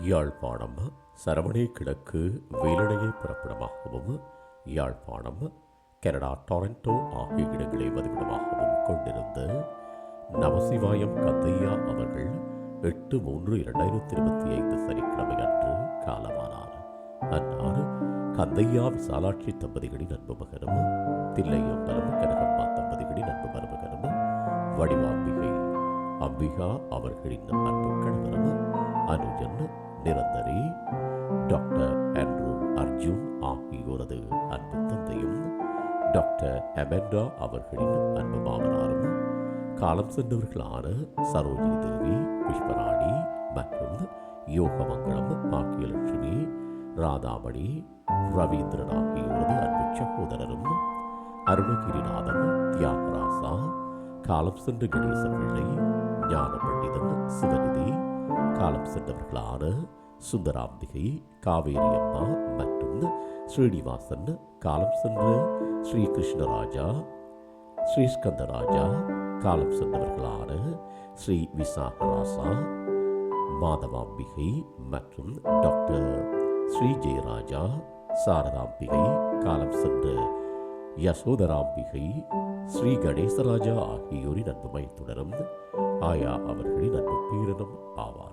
யாழ்ப்பாணம் சரவணை கிழக்கு வேலணையை பிறப்பிடமாகவும் யாழ்ப்பாணம் கனடா டொரண்டோ ஆகிய இடங்களை வதிவிடமாகவும் கொண்டிருந்த நமசிவாயம் கந்தையா அவர்கள் எட்டு மூன்று இரண்டாயிரத்தி இருபத்தி ஐந்து சனிக்கிழமை அன்று காலமானார். அன்னார் கந்தையா விசாலாட்சி தம்பதிகளின் அன்பு மகனும் தில்லையம்பலம் கனகம்மா தம்பதிகளின் அன்பு மருமகனும் வடிவாம்பிகை அம்பிகா அவர்களின் அன்பு அனுஜன் நிரந்தரி டாக்டர் ஆண்ட்ரூ அர்ஜுன் ஆகியோரது அன்பு தந்தையும் டாக்டர் அமெண்டா அவர்களின் அன்பு மாமனாரும் காலம் சென்றவர்களான சரோஜினி தேவி புஷ்பராணி மற்றும் யோகமங்கலம் பாக்கியலட்சுமி ராதாமணி ரவீந்திரன் ஆகியோரது அன்பு சகோதரரும் அருணகிரிநாதன் தியாகராசா காலம் சென்ற கணேச பிள்ளை ஞான பண்டிதன் சிவனி காலம் சென்றவர்களான சுந்தராம்பிகை காவேரி அம்மா மற்றும் ஸ்ரீனிவாசன் காலம் சென்ற ஸ்ரீ கிருஷ்ணராஜா ஸ்ரீஸ்கந்தராஜா காலம் சென்றவர்களான ஸ்ரீ விசாகராசா மாதவாம்பிகை மற்றும் டாக்டர் ஸ்ரீ ஜெயராஜா சாரதாம்பிகை காலம் சென்ற யசோதராம்பிகை ஸ்ரீ கணேசராஜா ஆகியோரின் அன்பு மைத்துடரும் ஆயா அவர்களின் அன்பு பேரனும் ஆவார்